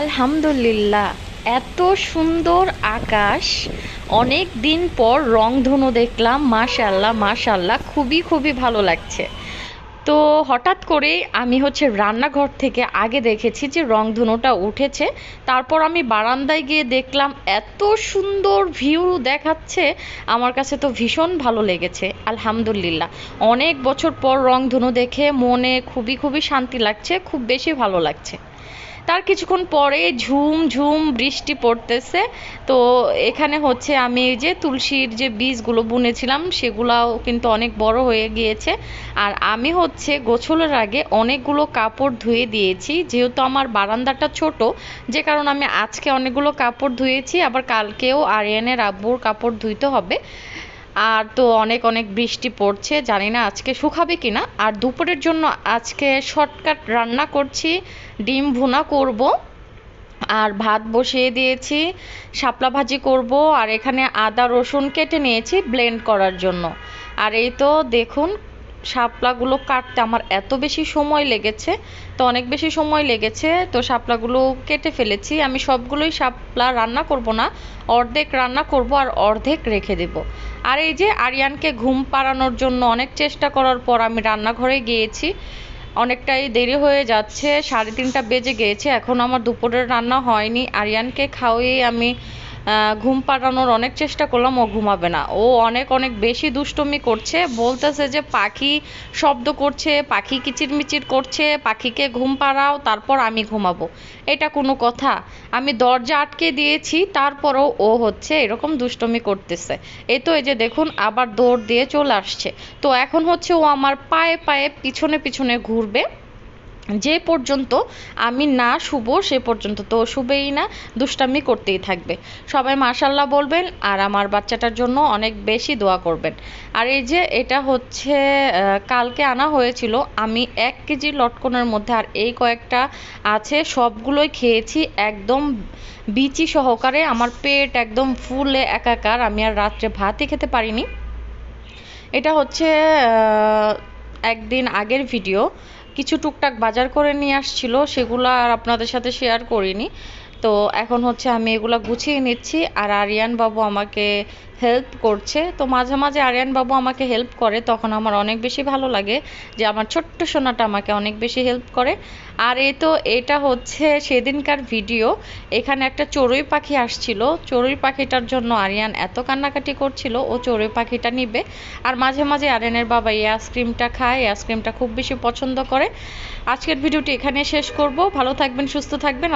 আলহামদুলিল্লাহ, এত সুন্দর আকাশ। অনেক দিন পর রংধনু দেখলাম মাশাল্লাহ মাশাল্লাহ খুবই খুবই ভালো লাগছে। তো হঠাৎ করেই আমি হচ্ছে রান্নাঘর থেকে আগে দেখেছি যে রংধনুটা উঠেছে। তারপর আমি বারান্দায় গিয়ে দেখলাম, এত সুন্দর ভিউ দেখাচ্ছে। আমার কাছে তো ভীষণ ভালো লেগেছে, আলহামদুলিল্লাহ। অনেক বছর পর রংধনু দেখে মনে খুবই খুবই শান্তি লাগছে, খুব বেশি ভালো লাগছে। তার কিছুক্ষণ পরে ঝুম ঝুম বৃষ্টি পড়তেছে। তো এখানে হচ্ছে আমি এই যে তুলসীর যে বীজগুলো বুনেছিলাম, সেগুলাও কিন্তু অনেক বড় হয়ে গিয়েছে। আর আমি হচ্ছে গোছলের আগে অনেকগুলো কাপড় ধুয়ে দিয়েছি। যেহেতু আমার বারান্দাটা ছোট, যে কারণে আমি আজকে অনেকগুলো কাপড় ধুয়েছি। আবার কালকেও আরিয়ানের আব্বুর কাপড় ধুইতে হবে। আর তো অনেক অনেক বৃষ্টি পড়ছে, জানি না আজকে শুকাবে কি না আর দুপুরের জন্য আজকে শর্টকাট রান্না করছি, ডিম ভুনা করব, আর ভাত বসিয়ে দিয়েছি, শাপলা ভাজি করব, আর এখানে আদা রসুন কেটে নিয়েছি ব্লেন্ড করার জন্য। আর এই তো দেখুন, শাপলাগুলো কাটতে আমার এত বেশি সময় লেগেছে, তো অনেক বেশি সময় লেগেছে, তো শাপলাগুলো কেটে ফেলেছি। আমি সবগুলোই শাপলা রান্না করব না, অর্ধেক রান্না করব আর অর্ধেক রেখে দেব। আর এই যে আরিয়ানকে ঘুম পাড়ানোর জন্য অনেক চেষ্টা করার পর আমি রান্নাঘরে গিয়েছি। অনেকটাই দেরি হয়ে যাচ্ছে, সাড়ে তিনটা বেজে গিয়েছে, এখন আমার দুপুরের রান্না হয়নি। আরিয়ানকে খাওয়িয়ে আমি ঘুম পাড়ানোর অনেক চেষ্টা করলাম, ও ঘুমাবে না। ও অনেক অনেক বেশি দুষ্টুমি করছে, বলতেছে যে পাখি শব্দ করছে, পাখি কিচিরমিচির করছে, পাখিকে ঘুম পাড়াও, তারপর আমি ঘুমাবো। এটা কোনো কথা। আমি দরজা আটকে দিয়েছি, তারপরও ও হচ্ছে এরকম দুষ্টুমি করতেছে। এই তো এই যে দেখুন, আবার দৌড় দিয়ে চলে আসছে। তো এখন হচ্ছে ও আমার পায়ে পায়ে পিছনে পিছনে ঘুরবে। যে পর্যন্ত আমি না শুভ সে পর্যন্ত তো শুবেই না, দুষ্টামি করতেই থাকবে। সবাই মাশাল্লাহ বলবেন আর আমার বাচ্চাটার জন্য অনেক বেশি দোয়া করবেন। আর এই যে এটা হচ্ছে কালকে আনা হয়েছিল, আমি এক কেজি লটকনের মধ্যে আর এই কয়েকটা আছে, সবগুলোই খেয়েছি একদম বিচি সহকারে। আমার পেট একদম ফুলে একাকার, আমি আর রাত্রে ভাতই খেতে পারিনি। এটা হচ্ছে একদিন আগের ভিডিও। কিছু টুকটাক বাজার করে নিয়ে আসছিল সেগুলো আর আপনাদের সাথে শেয়ার করিনি। তো এখন হচ্ছে আমি এগুলো গুছিয়ে নিচ্ছি আর আরিয়ান বাবু আমাকে হেল্প করছে। তো মাঝে মাঝে আরিয়ান বাবু আমাকে হেল্প করে, তখন আমার অনেক বেশি ভালো লাগে যে আমার ছোট্ট সোনাটা আমাকে অনেক বেশি হেল্প করে। আর এই তো এটা হচ্ছে সেদিনকার ভিডিও এখানে একটা চড়ুই পাখি আসছিল। চড়ুই পাখিটার জন্য আরিয়ান এত কান্নাকাটি করছিল, ও চড়ুই পাখিটা নিবে। আর মাঝে মাঝে আরিয়ানের বাবা এই আইসক্রিমটা খায় এই আইসক্রিমটা খুব বেশি পছন্দ করে। আজকের ভিডিওটি এখানে শেষ করব। ভালো থাকবেন, সুস্থ থাকবেন।